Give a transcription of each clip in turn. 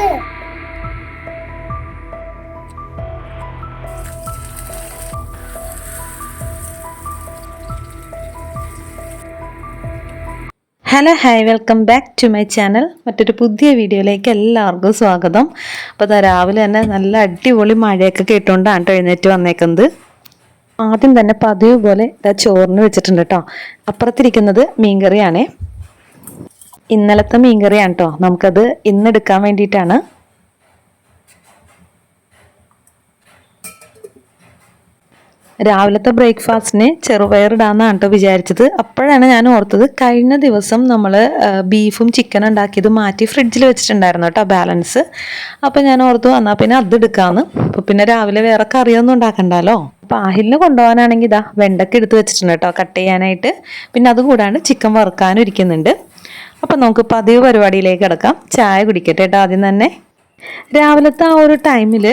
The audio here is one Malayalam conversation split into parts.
Hello hi welcome back to my channel മറ്റൊരു പുതിയ വീഡിയോയിലേക്ക് എല്ലാവർക്കും സ്വാഗതം. അപ്പോൾ രാവിലെ തന്നെ നല്ല അടിപൊളി മഴയൊക്കെ കേട്ടുകൊണ്ടാണ് കേട്ടോ എഴുന്നേറ്റ് വന്നേക്കുന്നത്. ആദ്യം തന്നെ പതിവ് പോലെ ഇതാ ചോറിന് വെച്ചിട്ടുണ്ട് കേട്ടോ അപ്പുറത്തിരിക്കുന്നത് മീൻകറിയാണേ. ഇന്നലത്തെ മീൻകറിയാണ് കേട്ടോ നമുക്കത് ഇന്ന് എടുക്കാൻ വേണ്ടിയിട്ടാണ്. രാവിലത്തെ ബ്രേക്ക്ഫാസ്റ്റിന് ചെറുപയറിടാന്നാണ് കേട്ടോ വിചാരിച്ചത്. അപ്പോഴാണ് ഞാൻ ഓർത്തത് കഴിഞ്ഞ ദിവസം നമ്മൾ ബീഫും ചിക്കനും ഉണ്ടാക്കിയത് മാറ്റി ഫ്രിഡ്ജിൽ വെച്ചിട്ടുണ്ടായിരുന്നു കേട്ടോ ബാലൻസ്. അപ്പം ഞാൻ ഓർത്തു എന്നാൽ പിന്നെ അത് എടുക്കാമെന്ന് അപ്പോൾ പിന്നെ രാവിലെ വേറെ കറിയൊന്നും ഉണ്ടാക്കണ്ടല്ലോ അപ്പോൾ ആഹിലിന് കൊണ്ടുപോകാനാണെങ്കിൽ ഇതാ വെണ്ടക്ക എടുത്ത് വെച്ചിട്ടുണ്ട് കേട്ടോ കട്ട് ചെയ്യാനായിട്ട്. പിന്നെ അത് കൂടാണ്ട് ചിക്കൻ വറുക്കാനും ഇരിക്കുന്നുണ്ട്. അപ്പോൾ നമുക്ക് പതിവ് പരിപാടിയിലേക്ക് കിടക്കാം. ചായ കുടിക്കട്ടെ കേട്ടോ ആദ്യം തന്നെ. രാവിലത്തെ ആ ഒരു ടൈമിൽ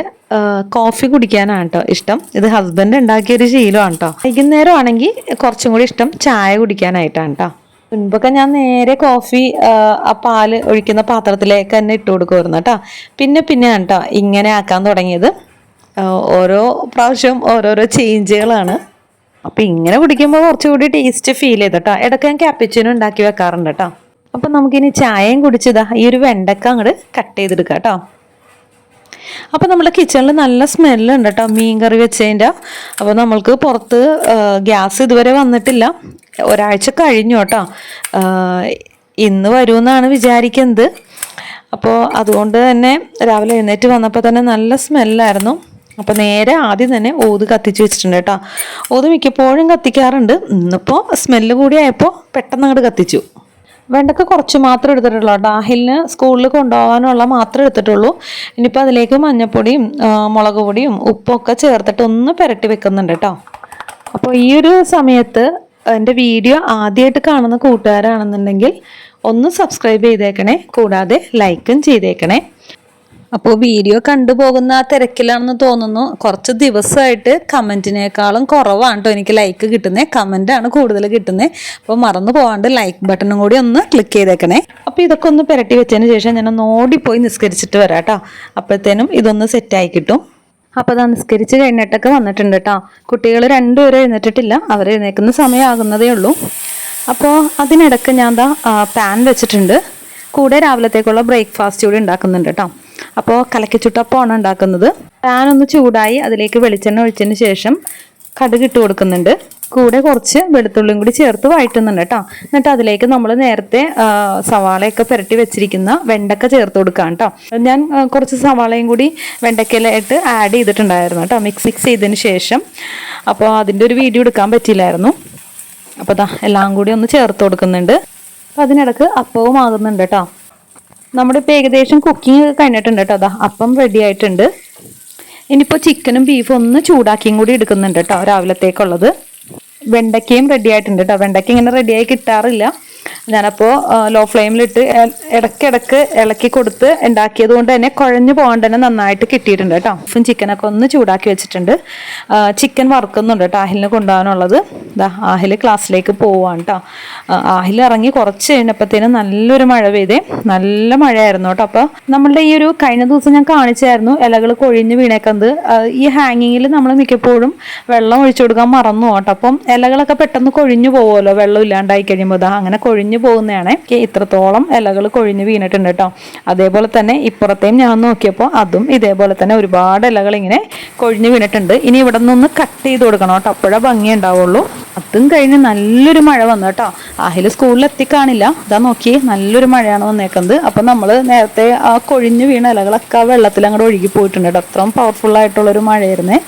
കോഫി കുടിക്കാനാണ് കേട്ടോ ഇഷ്ടം. ഇത് ഹസ്ബൻഡ് ഉണ്ടാക്കിയൊരു ശീലമാണ് കേട്ടോ. വൈകുന്നേരം ആണെങ്കിൽ കുറച്ചും കൂടി ഇഷ്ടം ചായ കുടിക്കാനായിട്ടാണ് കേട്ടോ. മുൻപൊക്കെ ഞാൻ നേരെ കോഫി ആ, പാൽ ഒഴിക്കുന്ന പാത്രത്തിലേക്ക് തന്നെ ഇട്ട് കൊടുക്കുമായിരുന്നു കേട്ടോ. പിന്നെ പിന്നെയാണ് കേട്ടോ ഇങ്ങനെ ആക്കാൻ തുടങ്ങിയത്. ഓരോ പ്രാവശ്യം ഓരോരോ ചേഞ്ചുകളാണ് അപ്പം ഇങ്ങനെ കുടിക്കുമ്പോൾ കുറച്ചുകൂടി ടേസ്റ്റ് ഫീൽ ചെയ്ത് കേട്ടോ. ഇടയ്ക്ക് ഞാൻ ക്യാപ്പിച്ചിനും ഉണ്ടാക്കി വെക്കാറുണ്ട് കേട്ടോ. അപ്പം നമുക്കിനി ചായയും കുടിച്ചതാ ഈ ഒരു വെണ്ടക്ക അങ്ങോട്ട് കട്ട് ചെയ്തെടുക്കാം കേട്ടോ. അപ്പോൾ നമ്മുടെ കിച്ചണിൽ നല്ല സ്മെല്ലുണ്ട് കേട്ടോ മീൻ കറി വെച്ചതിന്റെ അപ്പോൾ നമ്മൾക്ക് പുറത്ത് ഗ്യാസ് ഇതുവരെ വന്നിട്ടില്ല. ഒരാഴ്ച കഴിഞ്ഞു കേട്ടോ. ഇന്ന് വരുമെന്നാണ് വിചാരിക്കുന്നത്. അപ്പോൾ അതുകൊണ്ട് തന്നെ രാവിലെ എഴുന്നേറ്റ് വന്നപ്പോൾ തന്നെ നല്ല സ്മെല്ലായിരുന്നു അപ്പോൾ നേരെ ആദ്യം തന്നെ ഊത് കത്തിച്ച് വെച്ചിട്ടുണ്ട് കേട്ടോ. ഊത് മിക്കപ്പോഴും കത്തിക്കാറുണ്ട്. ഇന്നിപ്പോൾ സ്മെല്ല് കൂടിയായപ്പോൾ പെട്ടെന്ന് അങ്ങോട്ട് കത്തിച്ചു. വെണ്ടക്ക കുറച്ച് മാത്രം എടുത്തിട്ടുള്ളൂ. ഡാഹിലിന് സ്കൂളിൽ കൊണ്ടുപോകാനുള്ള മാത്രം എടുത്തിട്ടുള്ളൂ. ഇനിയിപ്പോൾ അതിലേക്ക് മഞ്ഞപ്പൊടിയും മുളക് പൊടിയും ഉപ്പൊക്കെ ചേർത്തിട്ട് ഒന്ന് പുരട്ടി വെക്കുന്നുണ്ട് കേട്ടോ അപ്പോൾ ഈ ഒരു സമയത്ത് എന്റെ വീഡിയോ ആദ്യമായിട്ട് കാണുന്ന കൂട്ടുകാരാണെന്നുണ്ടെങ്കിൽ ഒന്ന് സബ്സ്ക്രൈബ് ചെയ്തേക്കണേ. കൂടാതെ ലൈക്കും ചെയ്തേക്കണേ. അപ്പോൾ വീഡിയോ കണ്ടുപോകുന്ന ആ തിരക്കിലാണെന്ന് തോന്നുന്നു. കുറച്ച് ദിവസമായിട്ട് കമന്റിനേക്കാളും കുറവാണ് കേട്ടോ എനിക്ക് ലൈക്ക് കിട്ടുന്നത് കമന്റാണ് കൂടുതൽ കിട്ടുന്നത് അപ്പോൾ മറന്നു പോകാണ്ട് ലൈക്ക് ബട്ടണും കൂടി ഒന്ന് ക്ലിക്ക് ചെയ്തേക്കണേ. അപ്പോൾ ഇതൊക്കെ ഒന്ന് പുരട്ടി വെച്ചതിന് ശേഷം ഞാൻ ഒന്ന് ഓടിപ്പോയി നിസ്കരിച്ചിട്ട് വരാം കേട്ടോ അപ്പോഴത്തേനും ഇതൊന്ന് സെറ്റായി കിട്ടും. അപ്പോൾ അത് നിസ്കരിച്ച് കഴിഞ്ഞിട്ടൊക്കെ വന്നിട്ടുണ്ട് കേട്ടോ കുട്ടികൾ രണ്ടുപേരും എഴുന്നേറ്റിട്ടില്ല. അവർ എഴുന്നേക്കുന്ന സമയമാകുന്നതേ ഉള്ളൂ. അപ്പോൾ അതിനിടയ്ക്ക് ഞാൻ ദാ പാൻ വെച്ചിട്ടുണ്ട്. കൂടെ രാവിലത്തേക്കുള്ള ബ്രേക്ക്ഫാസ്റ്റ് കൂടി ഉണ്ടാക്കുന്നുണ്ട് കേട്ടോ അപ്പോൾ കലക്കിച്ചുട്ടപ്പമാണ് ഉണ്ടാക്കുന്നത്. പാൻ ഒന്ന് ചൂടായി അതിലേക്ക് വെളിച്ചെണ്ണ ഒഴിച്ചതിന് ശേഷം കടുക് ഇട്ട് കൊടുക്കുന്നുണ്ട്. കൂടെ കുറച്ച് വെളുത്തുള്ളിയും കൂടി ചേർത്ത് വഴറ്റുന്നുണ്ട് കേട്ടോ. എന്നിട്ട് അതിലേക്ക് നമ്മൾ നേരത്തെ സവാളയൊക്കെ പുരട്ടി വെച്ചിരിക്കുന്ന വെണ്ടക്ക ചേർത്ത് കൊടുക്കാം കേട്ടോ. ഞാൻ കുറച്ച് സവാളയും കൂടി വെണ്ടക്കയിലായിട്ട് ആഡ് ചെയ്തിട്ടുണ്ടായിരുന്നു കേട്ടോ. മിക്സ് മിക്സ് ചെയ്തതിന് ശേഷം. അപ്പോൾ അതിന്റെ ഒരു വീഡിയോ എടുക്കാൻ പറ്റിയില്ലായിരുന്നു. അപ്പോൾ ദാ എല്ലാം കൂടി ഒന്ന് ചേർത്ത് കൊടുക്കുന്നുണ്ട്. അപ്പോൾ അതിനിടക്ക് അപ്പവും ആകുന്നുണ്ട് കേട്ടോ. നമ്മുടെ ഇപ്പോൾ ഏകദേശം കുക്കിംഗ് കഴിഞ്ഞിട്ടുണ്ട് കേട്ടോ. അതാ അപ്പം റെഡി ആയിട്ടുണ്ട്. ഇനിയിപ്പോൾ ചിക്കനും ബീഫും ഒന്ന് ചൂടാക്കിയും കൂടി എടുക്കുന്നുണ്ട് കേട്ടോ രാവിലത്തേക്കുള്ളത്. വെണ്ടയ്ക്കയും റെഡി ആയിട്ടുണ്ട് കേട്ടോ. വെണ്ടയ്ക്ക ഇങ്ങനെ റെഡിയായി കിട്ടാറില്ല. ഞാനപ്പോൾ ലോ ഫ്ലെയിമിലിട്ട് ഇടയ്ക്കിടയ്ക്ക് ഇളക്കി കൊടുത്ത് ഉണ്ടാക്കിയത് കൊണ്ട് തന്നെ കുഴഞ്ഞു പോകാണ്ട് തന്നെ നന്നായിട്ട് കിട്ടിയിട്ടുണ്ട് കേട്ടോ. ബീഫും ചിക്കനൊക്കെ ഒന്ന് ചൂടാക്കി വെച്ചിട്ടുണ്ട്. ചിക്കൻ വറുക്കുന്നുണ്ട് കേട്ടോ ആഹിലിന് കൊണ്ടുപോകാനുള്ളത്. ഇതാ ആഹിൽ ക്ലാസ്സിലേക്ക് പോവാണ് കേട്ടോ ആഹിൽ ഇറങ്ങി കുറച്ച് കഴിഞ്ഞപ്പോഴത്തേനും നല്ലൊരു മഴ പെയ്തേ. നല്ല മഴയായിരുന്നു കേട്ടോ അപ്പോൾ നമ്മളുടെ ഈ ഒരു കഴിഞ്ഞ ദിവസം ഞാൻ കാണിച്ചായിരുന്നു ഇലകൾ കൊഴിഞ്ഞ് വീണേക്കുന്നത്. ഈ ഹാങ്ങിങ്ങിൽ നമ്മൾ മിക്കപ്പോഴും വെള്ളം ഒഴിച്ചു കൊടുക്കാൻ മറന്നു കേട്ടോ അപ്പം ഇലകളൊക്കെ പെട്ടെന്ന് കൊഴിഞ്ഞു പോകുമല്ലോ വെള്ളം ഇല്ലാണ്ടായി കഴിയുമ്പോൾ അങ്ങനെ കൊഴിഞ്ഞു പോകുന്നതാണ്. എനിക്ക് ഇത്രത്തോളം ഇലകൾ കൊഴിഞ്ഞു വീണിട്ടുണ്ട് കേട്ടോ അതേപോലെ തന്നെ ഇപ്പുറത്തെയും ഞാൻ നോക്കിയപ്പോൾ അതും ഇതേപോലെ തന്നെ ഒരുപാട് ഇലകൾ ഇങ്ങനെ കൊഴിഞ്ഞു വീണിട്ടുണ്ട്. ഇനി ഇവിടെ നിന്ന് കട്ട് ചെയ്ത് കൊടുക്കണം കേട്ടോ അപ്പോഴേ ഭംഗി ഉണ്ടാവുള്ളൂ. അതും കഴിഞ്ഞ് നല്ലൊരു മഴ വന്നു കേട്ടോ. ആഹിൽ സ്കൂളിൽ എത്തിക്കാണില്ല. അതാ നോക്കി നല്ലൊരു മഴയാണ് വന്നേക്കുന്നത്. അപ്പം നമ്മൾ നേരത്തെ ആ കൊഴിഞ്ഞു വീണ ഇലകളൊക്കെ ആ വെള്ളത്തിൽ അങ്ങോട്ട് ഒഴുകി പോയിട്ടുണ്ട് കേട്ടോ. അത്രയും പവർഫുൾ ആയിട്ടുള്ളൊരു മഴയായിരുന്നേ.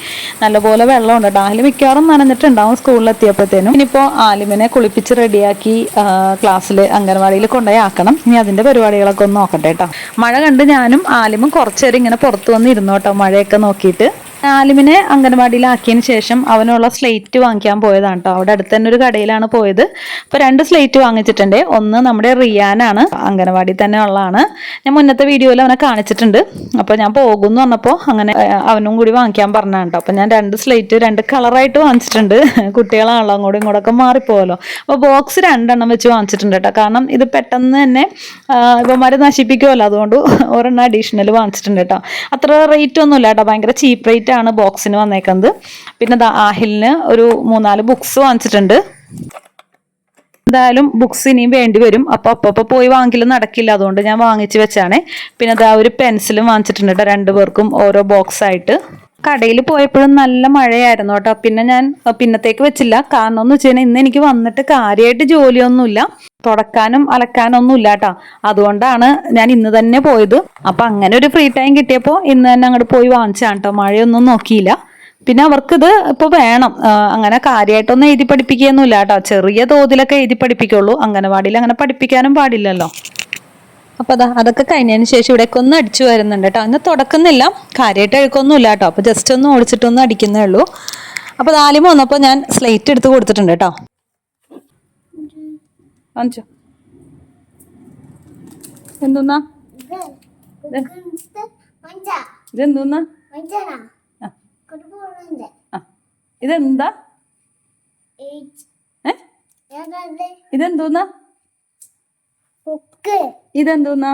നല്ലപോലെ വെള്ളമുണ്ട് കേട്ടോ. ആഹിൽ മിക്കവാറും നനഞ്ഞിട്ടുണ്ടാവും സ്കൂളിൽ എത്തിയപ്പോഴത്തേനും. ഇനിയിപ്പോൾ ആലിമിനെ കുളിപ്പിച്ച് റെഡിയാക്കി ക്ലാസ്സിൽ അംഗൻവാടിയിൽ കൊണ്ടുപോയി ആക്കണം. ഇനി അതിന്റെ പരിപാടികളൊക്കെ ഒന്ന് നോക്കട്ടെ കേട്ടോ. മഴ കണ്ട് ഞാനും ആലിമും കുറച്ചേരം ഇങ്ങനെ പുറത്ത് വന്ന് ഇരുന്നു കേട്ടോ മഴയൊക്കെ നോക്കിയിട്ട്. ആലിമിനെ അംഗനവാടിയിലാക്കിയതിന് ശേഷം അവനുള്ള സ്ലേറ്റ് വാങ്ങിക്കാൻ പോയതാണ് കേട്ടോ അവിടെ അടുത്ത് തന്നെ ഒരു കടയിലാണ് പോയത്. അപ്പോൾ രണ്ട് സ്ലേറ്റ് വാങ്ങിച്ചിട്ടുണ്ട്. ഒന്ന് നമ്മുടെ റിയാനാണ് അംഗനവാടി തന്നെ ഉള്ളതാണ്. ഞാൻ മുന്നത്തെ വീഡിയോയിൽ അവനെ കാണിച്ചിട്ടുണ്ട്. അപ്പോൾ ഞാൻ പോകും എന്ന് പറഞ്ഞപ്പോൾ അങ്ങനെ അവനും കൂടി വാങ്ങിക്കാൻ പറഞ്ഞതാണ് കേട്ടോ അപ്പോൾ ഞാൻ രണ്ട് സ്ലേറ്റ് രണ്ട് കളറായിട്ട് വാങ്ങിച്ചിട്ടുണ്ട്. കുട്ടികളാണല്ലോ അങ്ങോട്ടും ഇങ്ങോട്ടൊക്കെ മാറിപ്പോകല്ലോ അപ്പോൾ ബോക്സ് രണ്ടെണ്ണം വെച്ച് വാങ്ങിച്ചിട്ടുണ്ട് കേട്ടോ കാരണം ഇത് പെട്ടെന്ന് തന്നെ ഇവന്മാരെ നശിപ്പിക്കുമല്ലോ അതുകൊണ്ട് ഒരെണ്ണം അഡീഷണൽ വാങ്ങിച്ചിട്ടുണ്ട് കേട്ടോ അത്ര റേറ്റ് ഒന്നുമില്ല കേട്ടോ ഭയങ്കര ചീപ്പ് റേറ്റ് ആണ് ബോക്സിന് വന്നേക്കുന്നത്. പിന്നെ ആഹിലിന് ഒരു മൂന്നാൽ ബുക്സ് വാങ്ങിച്ചിട്ടുണ്ട്. എന്തായാലും ബുക്സ് ഇനിയും വേണ്ടി വരും. അപ്പോൾ അപ്പോൾ പോയി വാങ്ങിക്കലും നടക്കില്ല. അതുകൊണ്ട് ഞാൻ വാങ്ങിച്ചു വെച്ചാണ്. പിന്നെ അതാ ഒരു പെൻസിലും വാങ്ങിച്ചിട്ടുണ്ട് കേട്ടോ രണ്ടു പേർക്കും ഓരോ ബോക്സ് ആയിട്ട്. കടയിൽ പോയപ്പോഴും നല്ല മഴയായിരുന്നു കേട്ടോ. പിന്നെ ഞാൻ പിന്നത്തേക്ക് വെച്ചില്ല. കാരണം എന്ന് വെച്ചാൽ ഇന്ന് എനിക്ക് വന്നിട്ട് കാര്യമായിട്ട് ജോലിയൊന്നുമില്ല. തുടക്കാനും അലക്കാനും ഒന്നും ഇല്ല കേട്ടോ. അതുകൊണ്ടാണ് ഞാൻ ഇന്ന് തന്നെ പോയത്. അപ്പൊ അങ്ങനെ ഒരു ഫ്രീ ടൈം കിട്ടിയപ്പോൾ ഇന്ന് തന്നെ അങ്ങോട്ട് പോയി വാങ്ങിച്ചാണ് കേട്ടോ. മഴയൊന്നും നോക്കിയില്ല. പിന്നെ അവർക്കിത് ഇപ്പൊ വേണം. അങ്ങനെ കാര്യമായിട്ടൊന്നും എഴുതി പഠിപ്പിക്കുകയൊന്നുമില്ല കേട്ടോ. ചെറിയ തോതിലൊക്കെ എഴുതി പഠിപ്പിക്കുള്ളൂ. അംഗനവാടിയിൽ അങ്ങനെ പഠിപ്പിക്കാനും പാടില്ലല്ലോ. അപ്പൊ അതാ അതൊക്കെ കഴിഞ്ഞതിന് ശേഷം ഇവിടേക്ക് ഒന്ന് അടിച്ചു വരുന്നുണ്ട് കേട്ടോ. അന്ന് തുടക്കുന്നില്ല. കാര്യമായിട്ട് അഴുക്കൊന്നുമില്ല കേട്ടോ. അപ്പൊ ജസ്റ്റ് ഒന്ന് ഓടിച്ചിട്ടൊന്ന് അടിക്കുന്നേ ഉള്ളൂ. അപ്പൊ നാലിമ വന്നപ്പോൾ ഞാൻ സ്ലേറ്റ് എടുത്ത് കൊടുത്തിട്ടുണ്ട് കേട്ടോ. കാണിച്ചോ? എന്തോന്നാ ഇതെന്തോന്നാ. ഇതെന്താ? ഇതെന്തോന്നാ? ഇതെന്തോന്നാ?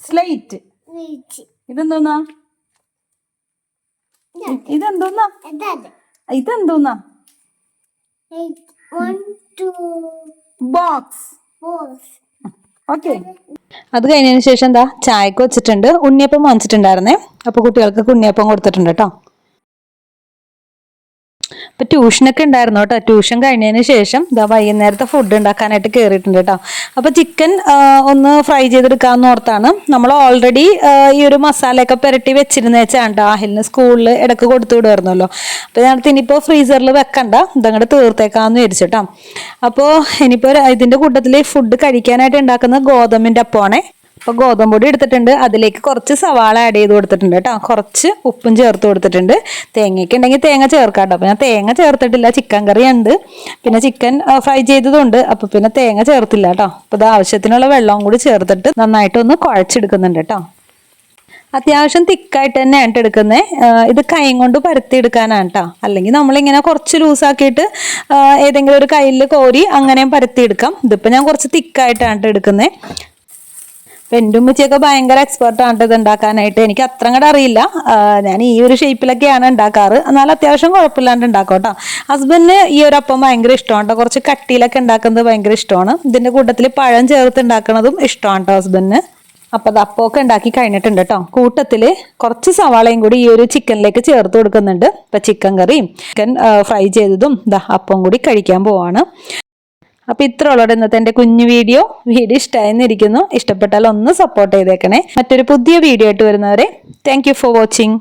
സ്ലൈറ്റ്. ഇതെന്തോന്നാ? ഇതെന്തോന്നാ? ഇതെന്തോന്നാ? ബോക്സ് ഓക്കെ അത് കഴിഞ്ഞതിന് ശേഷം എന്താ? ചായക്ക് വെച്ചിട്ടുണ്ട്. ഉണ്ണിയപ്പം വാങ്ങിച്ചിട്ടുണ്ടായിരുന്നേ. അപ്പൊ കുട്ടികൾക്ക് ഉണ്ണിയപ്പം കൊടുത്തിട്ടുണ്ട് കേട്ടോ. ഇപ്പൊ ട്യൂഷനൊക്കെ ഉണ്ടായിരുന്നു കേട്ടോ. ട്യൂഷൻ കഴിഞ്ഞതിന് ശേഷം ഇതാ വൈകുന്നേരത്തെ ഫുഡ് ഉണ്ടാക്കാനായിട്ട് കയറിയിട്ടുണ്ട് കേട്ടോ. അപ്പൊ ചിക്കൻ ഒന്ന് ഫ്രൈ ചെയ്തെടുക്കാന്ന് ഓർത്താണ്. നമ്മൾ ഓൾറെഡി ഈ ഒരു മസാലയൊക്കെ പുരട്ടി വെച്ചിരുന്ന വെച്ചാണ് കേട്ടോ ആഹിലിന് സ്കൂളിൽ ഇടയ്ക്ക് കൊടുത്തു വിടുമായിരുന്നല്ലോ അപ്പൊ ഞാൻ ഇനിയിപ്പോൾ ഫ്രീസറിൽ വെക്കണ്ട. ഇതങ്ങോട്ട് തീർത്തേക്കാന്ന് വിചാരിച്ചിട്ടോ അപ്പോൾ ഇനിയിപ്പോൾ ഇതിന്റെ കൂട്ടത്തിൽ ഫുഡ് കഴിക്കാനായിട്ട് ഉണ്ടാക്കുന്ന ഗോതമ്പിന്റെ അപ്പമാണേ. അപ്പൊ ഗോതമ്പ് പൊടി എടുത്തിട്ടുണ്ട്. അതിലേക്ക് കുറച്ച് സവാള ആഡ് ചെയ്ത് കൊടുത്തിട്ടുണ്ട് കേട്ടോ. കുറച്ച് ഉപ്പും ചേർത്ത് കൊടുത്തിട്ടുണ്ട്. തേങ്ങയ്ക്ക് ഉണ്ടെങ്കിൽ തേങ്ങ ചേർക്കാം കേട്ടോ. അപ്പൊ ഞാൻ തേങ്ങ ചേർത്തിട്ടില്ല. ചിക്കൻ കറി ഉണ്ട്. പിന്നെ ചിക്കൻ ഫ്രൈ ചെയ്തതുണ്ട്. അപ്പൊ പിന്നെ തേങ്ങ ചേർത്തില്ല കേട്ടോ. അപ്പൊ ഇത് ആവശ്യത്തിനുള്ള വെള്ളവും കൂടി ചേർത്തിട്ട് നന്നായിട്ട് ഒന്ന് കുഴച്ചെടുക്കുന്നുണ്ട് കേട്ടോ. അത്യാവശ്യം തിക്കായിട്ട് തന്നെ ആയിട്ട് എടുക്കുന്നത് ഇത് കൈ കൊണ്ട് പരത്തി എടുക്കാനാണ് കേട്ടോ. അല്ലെങ്കിൽ നമ്മളിങ്ങനെ കുറച്ച് ലൂസാക്കിയിട്ട് ഏതെങ്കിലും ഒരു കയ്യിൽ കോരി അങ്ങനെയും പരത്തി എടുക്കാം. ഇതിപ്പോൾ ഞാൻ കുറച്ച് തിക്കായിട്ടാണ് എടുക്കുന്നത് അപ്പൊ എന്റെ ഉമ്മച്ചിയൊക്കെ ഭയങ്കര എക്സ്പെർട്ട് ആണ് ഇത് ഉണ്ടാക്കാനായിട്ട്. എനിക്ക് അത്ര അങ്ങോട്ട് അറിയില്ല. ഞാൻ ഈ ഒരു ഷേപ്പിലൊക്കെയാണ് ഉണ്ടാക്കാറ്. എന്നാൽ അത്യാവശ്യം കുഴപ്പമില്ലാണ്ട് ഉണ്ടാക്കും കേട്ടോ ഹസ്ബൻഡിന് ഈ ഒരു അപ്പം ഭയങ്കര ഇഷ്ടമാണ്. കേട്ടോ കുറച്ച് കട്ടിയിലൊക്കെ ഉണ്ടാക്കുന്നത് ഭയങ്കര ഇഷ്ടമാണ്. ഇതിന്റെ കൂട്ടത്തിൽ പഴം ചേർത്ത് ഉണ്ടാക്കുന്നതും ഇഷ്ടമാണ് കേട്ടോ ഹസ്ബൻഡിന് അപ്പൊ അത് അപ്പമൊക്കെ ഉണ്ടാക്കി കഴിഞ്ഞിട്ടുണ്ട് കേട്ടോ കൂട്ടത്തിൽ കുറച്ച് സവാളയും കൂടി ഈ ഒരു ചിക്കനിലേക്ക് ചേർത്ത് കൊടുക്കുന്നുണ്ട്. ഇപ്പൊ ചിക്കൻ കറിയും ചിക്കൻ ഫ്രൈ ചെയ്തതും ദാ അപ്പം കൂടി കഴിക്കാൻ പോവാണ്. അപ്പൊ ഇത്ര ഉള്ളൂ ഇന്നത്തെ എന്റെ കുഞ്ഞു വീഡിയോ. വീഡിയോ ഇഷ്ടമായിരുന്നിരിക്കുന്നു ഇഷ്ടപ്പെട്ടാൽ ഒന്ന് സപ്പോർട്ട് ചെയ്തേക്കണേ. മറ്റൊരു പുതിയ വീഡിയോ ആയിട്ട് വരുന്നവരെ താങ്ക് ഫോർ വാച്ചിങ്